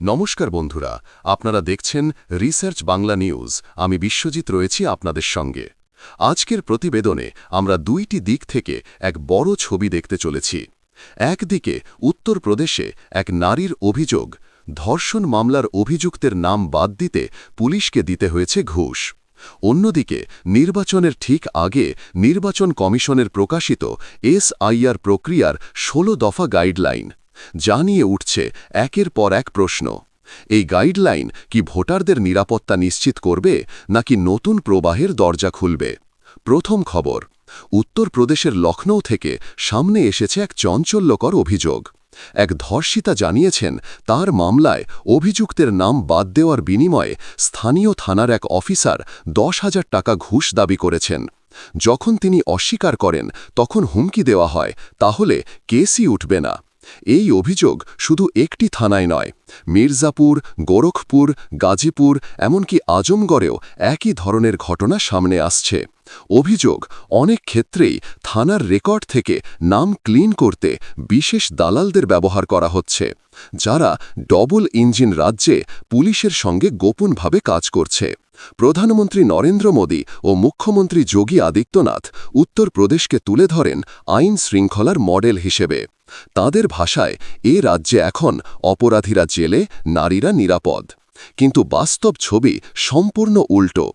নমস্কার বন্ধুরা, আপনারা দেখছেন রিসার্চ বাংলা নিউজ আমি বিশ্বজিৎ রয়েছি আপনাদের সঙ্গে। আজকের প্রতিবেদনে আমরা দুইটি দিক থেকে এক বড় ছবি দেখতে চলেছি। একদিকে উত্তরপ্রদেশে এক নারীর অভিযোগ, ধর্ষণ মামলার অভিযুক্তের নাম বাদ দিতে পুলিশকে দিতে হয়েছে ঘুষ। অন্যদিকে নির্বাচনের ঠিক আগে নির্বাচন কমিশনের প্রকাশিত এসআইআর প্রক্রিয়ার ১৬ দফা গাইডলাইন। যা নিয়ে উঠছে একের পর এক প্রশ্ন। এই গাইডলাইন কি ভোটারদের নিরাপত্তা নিশ্চিত করবে নাকি নতুন প্রবাহের দরজা খুলবে? প্রথম খবর উত্তরপ্রদেশের লখনৌ থেকে সামনে এসেছে এক চঞ্চল্যকর অভিযোগ। এক ধর্ষিতা জানিয়েছেন তার মামলায় অভিযুক্তের নাম বাদ দেওয়ার বিনিময়ে স্থানীয় থানার এক অফিসার দশ হাজার টাকা ঘুষ দাবি করেছেন। যখন তিনি অস্বীকার করেন, তখন হুমকি দেওয়া হয়, তাহলে কেসই উঠবে না। এই অভিযোগ শুধু একটি থানায় নয়। মির্জাপুর, গোরখপুর, গাজীপুর, এমনকি আজমগড়েও একই ধরনের ঘটনা সামনে আসছে। অভিযোগ, অনেক ক্ষেত্রেই থানার রেকর্ড থেকে নাম ক্লিন করতে বিশেষ দালালদের ব্যবহার করা হচ্ছে, যারা ডবল ইঞ্জিন রাজ্যে পুলিশের সঙ্গে গোপনভাবে কাজ করছে। প্রধানমন্ত্রী নরেন্দ্র মোদী ও মুখ্যমন্ত্রী যোগী আদিত্যনাথ উত্তরপ্রদেশকে তুলে ধরেন আইন শৃঙ্খলার মডেল হিসেবে। তাদের ভাষায়, এ রাজ্যে এখন অপরাধীরা জেলে, নারীরা নিরাপদ। কিন্তু বাস্তব ছবি সম্পূর্ণ উল্টো।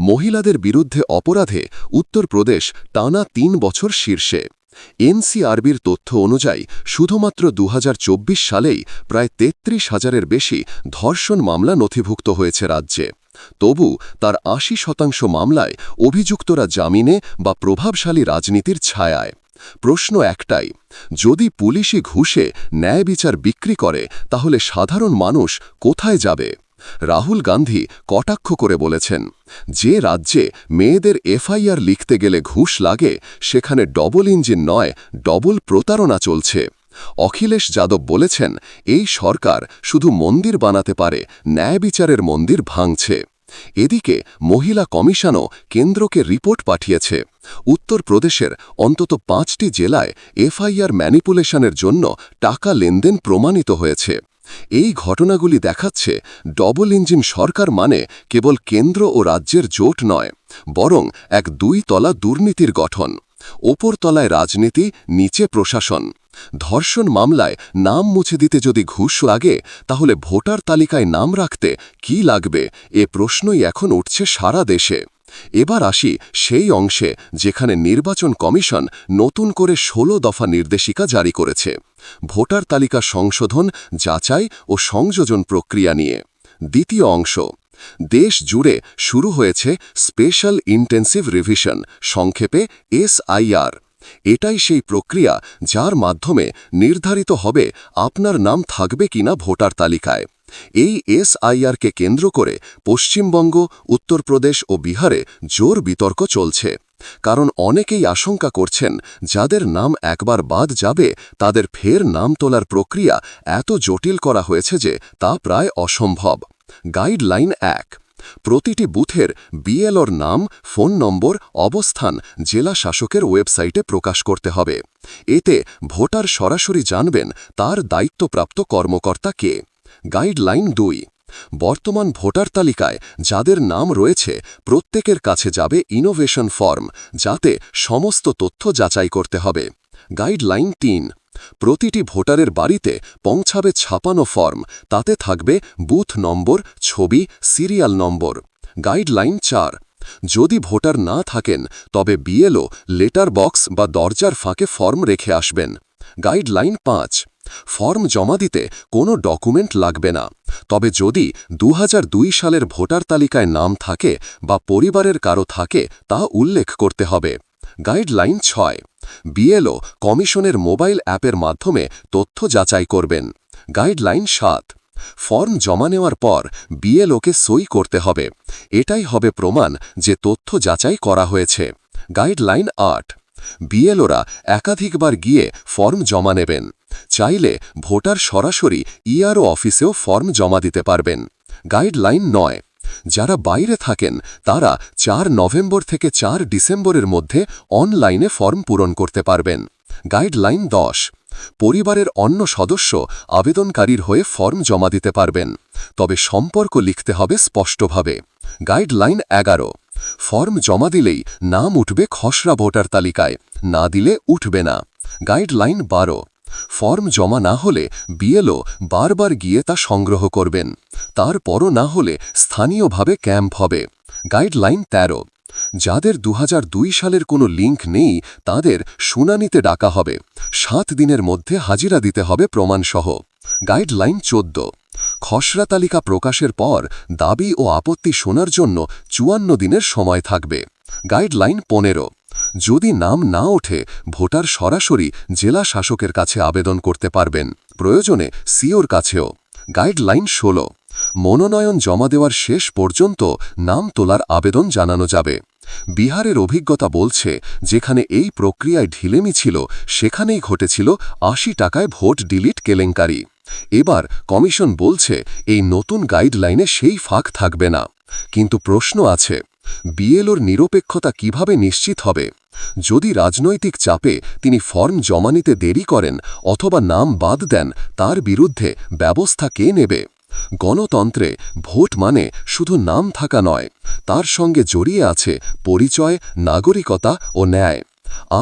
মহিলাদের বিরুদ্ধে অপরাধে উত্তরপ্রদেশ টানা তিন বছর শীর্ষে। এনসিআরবির তথ্য অনুযায়ী, শুধুমাত্র দু হাজার চব্বিশ সালেই প্রায় তেত্রিশ হাজারের বেশি ধর্ষণ মামলা নথিভুক্ত হয়েছে রাজ্যে। তবু তার আশি শতাংশ মামলায় অভিযুক্তরা জামিনে বা প্রভাবশালী রাজনীতির ছায়ায়। প্রশ্ন একটাই, যদি পুলিশি ঘুষে ন্যায় বিচার বিক্রি করে, তাহলে সাধারণ মানুষ কোথায় যাবে? রাহুল গান্ধী কটাক্ষ করে বলেছেন, যে রাজ্যে মেয়েদের এফআইআর লিখতে গেলে ঘুষ লাগে, সেখানে ডবল ইঞ্জিন নয়, ডবল প্রতারণা চলছে। অখিলেশ যাদব বলেছেন, এই সরকার শুধু মন্দির বানাতে পারে, ন্যায় বিচারের মন্দির ভাঙছে। এদিকে মহিলা কমিশনও কেন্দ্রকে রিপোর্ট পাঠিয়েছে। উত্তরপ্রদেশের অন্তত পাঁচটি জেলায় এফআইআর ম্যানিপুলেশনের জন্য টাকা লেনদেন প্রমাণিত হয়েছে। এই ঘটনাগুলি দেখাচ্ছে ডবল ইঞ্জিন সরকার মানে কেবল কেন্দ্র ও রাজ্যের জোট নয়, বরং এক দুই তলা দুর্নীতির গঠন। ওপর তলায় রাজনীতি, নিচে প্রশাসন। ধর্ষণ মামলায় নাম মুছে দিতে যদি ঘুষ লাগে, তাহলে ভোটার তালিকায় নাম রাখতে কি লাগবে এ প্রশ্নই এখন উঠছে সারা দেশে। এবার আসি সেই অংশে যেখানে নির্বাচন কমিশন নতুন করে ১৬ দফা নির্দেশিকা জারি করেছে। ভোটার তালিকা সংশোধন, যাচাই ও সংযোজন প্রক্রিয়া নিয়ে। দ্বিতীয় অংশ, দেশ জুড়ে শুরু হয়েছে স্পেশাল ইন্টেন্সিভ রিভিশন, সংক্ষেপে এসআইআর। এটাই সেই প্রক্রিয়া যার মাধ্যমে নির্ধারিত হবে আপনার নাম থাকবে কিনা ভোটার তালিকায়। এই এসআইআরকে কেন্দ্র করে পশ্চিমবঙ্গ, উত্তরপ্রদেশ ও বিহারে জোর বিতর্ক চলছে। কারণ অনেকেই আশঙ্কা করছেন, যাদের নাম একবার বাদ যাবে, তাদের ফের নাম তোলার প্রক্রিয়া এত জটিল করা হয়েছে যে তা প্রায় অসম্ভব। গাইডলাইন এক। প্রতিটি বুথের বিএলওর নাম, ফোন নম্বর, অবস্থান জেলা শাসকের ওয়েবসাইটে প্রকাশ করতে হবে। এতে ভোটার সরাসরি জানবেন তার দায়িত্বপ্রাপ্ত কর্মকর্তা কে। গাইডলাইন দুই। বর্তমান ভোটার তালিকায় যাদের নাম রয়েছে, প্রত্যেকের কাছে যাবে ইনোভেশন ফর্ম যাতে সমস্ত তথ্য যাচাই করতে হবে। গাইডলাইন তিন। প্রতিটি ভোটারের বাড়িতে পৌঁছাবে ছাপানো ফর্ম তাতে থাকবে বুথ নম্বর, ছবি সিরিয়াল নম্বর। গাইডলাইন চার। যদি ভোটার না থাকেন, তবে বিএলও লেটার বক্স বা দরজার ফাঁকে ফর্ম রেখে আসবেন। গাইডলাইন পাঁচ। ফর্ম জমা দিতে কোনো ডকুমেন্ট লাগবে না। তবে যদি দু হাজার দুই সালের ভোটার তালিকায় নাম থাকে বা পরিবারের কারও থাকে, তা উল্লেখ করতে হবে। গাইডলাইন ছয়। বিএলও কমিশনের মোবাইল অ্যাপের মাধ্যমে তথ্য যাচাই করবেন। গাইডলাইন সাত। ফর্ম জমা নেওয়ার পর বিএলওকে সই করতে হবে। এটাই হবে প্রমাণ যে তথ্য যাচাই করা হয়েছে। গাইডলাইন আট। বিএলওরা একাধিকবার গিয়ে ফর্ম জমা নেবেন। চাইলে ভোটার সরাসরি ইআরও অফিসেও ফর্ম জমা দিতে পারবেন। গাইডলাইন নয়। যারা বাইরে থাকেন, তারা চার নভেম্বর থেকে চার ডিসেম্বরের মধ্যে অনলাইনে ফর্ম পূরণ করতে পারবেন। গাইডলাইন দশ। পরিবারের অন্য সদস্য আবেদনকারীর হয়ে ফর্ম জমা দিতে পারবেন। তবে সম্পর্ক লিখতে হবে স্পষ্টভাবে। গাইডলাইন এগারো। ফর্ম জমা দিলেই নাম উঠবে খসড়া ভোটার তালিকায়, না দিলে উঠবে না। গাইডলাইন বারো। ফর্ম জমা না হলে বিএলও বারবার গিয়ে তা সংগ্রহ করবেন। তারপরও না হলে স্থানীয়ভাবে ক্যাম্প হবে। গাইডলাইন ১৩ যাদের দু হাজার দুই সালের কোনো লিঙ্ক নেই, তাদের শুনানিতে ডাকা হবে। সাত দিনের মধ্যে হাজিরা দিতে হবে প্রমাণসহ। গাইডলাইন চোদ্দ। খসড়া তালিকা প্রকাশের পর দাবি ও আপত্তি শোনার জন্য চুয়ান্ন দিনের সময় থাকবে। গাইডলাইন পনেরো। যদি নাম না ওঠে, ভোটার সরাসরি জেলা শাসকের কাছে আবেদন করতে পারবেন। প্রয়োজনে সিওর কাছেও। গাইডলাইন ষোলো। মনোনয়ন জমা দেওয়ার শেষ পর্যন্ত নাম তোলার আবেদন জানানো যাবে। বিহারের অভিজ্ঞতা বলছে, যেখানে এই প্রক্রিয়ায় ঢিলেমি ছিল, সেখানেই ঘটেছিল আশি টাকায় ভোট ডিলিট কেলেঙ্কারি। এবার কমিশন বলছে, এই নতুন গাইডলাইনে সেই ফাঁক থাকবে না। কিন্তু প্রশ্ন আছে, বিএলওর নিরপেক্ষতা কীভাবে নিশ্চিত হবে? যদি রাজনৈতিক চাপে তিনি ফর্ম জমা নিতে দেরি করেন, অথবা নাম বাদ দেন, তার বিরুদ্ধে ব্যবস্থা কে নেবে? গণতন্ত্রে ভোট মানে শুধু নাম থাকা নয়, তার সঙ্গে জড়িয়ে আছে পরিচয়, নাগরিকতা ও ন্যায়।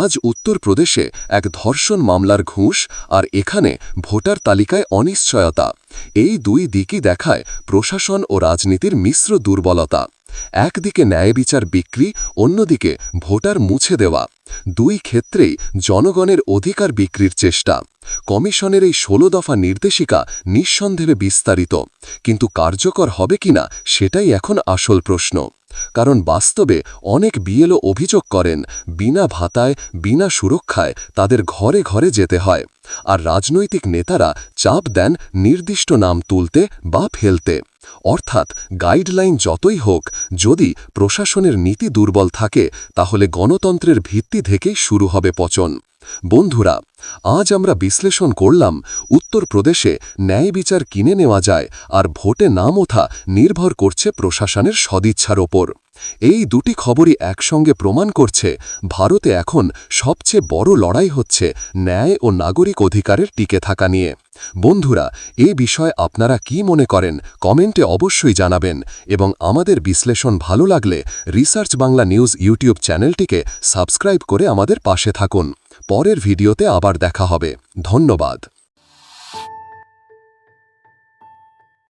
আজ উত্তরপ্রদেশে এক ধর্ষণ মামলার ঘুষ আর এখানে ভোটার তালিকায় অনিশ্চয়তা। এই দুই দিকই দেখায় প্রশাসন ও রাজনীতির মিশ্র দুর্বলতা। একদিকে ন্যায় বিচার বিক্রি, অন্যদিকে ভোটার মুছে দেওয়া। দুই ক্ষেত্রেই জনগণের অধিকার বিক্রির চেষ্টা। কমিশনের এই ষোলো দফা নির্দেশিকা নিঃসন্দেহে বিস্তারিত। কিন্তু কার্যকর হবে কিনা, সেটাই এখন আসল প্রশ্ন। কারণ বাস্তবে অনেক বিএলও অভিযোগ করেন, বিনা ভাতায়, বিনা সুরক্ষায় তাদের ঘরে ঘরে যেতে হয়। আর রাজনৈতিক নেতারা চাপ দেন নির্দিষ্ট নাম তুলতে বা ফেলতে। অর্থাৎ গাইডলাইন যতই হোক, যদি প্রশাসনের নীতি দুর্বল থাকে, তাহলে গণতন্ত্রের ভিত্তি থেকেই শুরু হবে পচন। বন্ধুরা, আজ আমরা বিশ্লেষণ করলাম, উত্তরপ্রদেশে ন্যায় বিচার কিনে নেওয়া যায় আর ভোটে নাম ওঠা নির্ভর করছে প্রশাসনের সদিচ্ছার ওপর। এই দুটি খবরই একসঙ্গে প্রমাণ করছে ভারতে এখন সবচেয়ে বড় লড়াই হচ্ছে ন্যায় ও নাগরিক অধিকারের টিকে থাকা নিয়ে। বন্ধুরা, এ বিষয়ে আপনারা কি মনে করেন কমেন্টে অবশ্যই জানাবেন এবং আমাদের বিশ্লেষণ ভালো লাগলে রিসার্চ বাংলা নিউজ ইউটিউব চ্যানেলটিকে সাবস্ক্রাইব করে আমাদের পাশে থাকুন। পরের ভিডিওতে আবার দেখা হবে। ধন্যবাদ।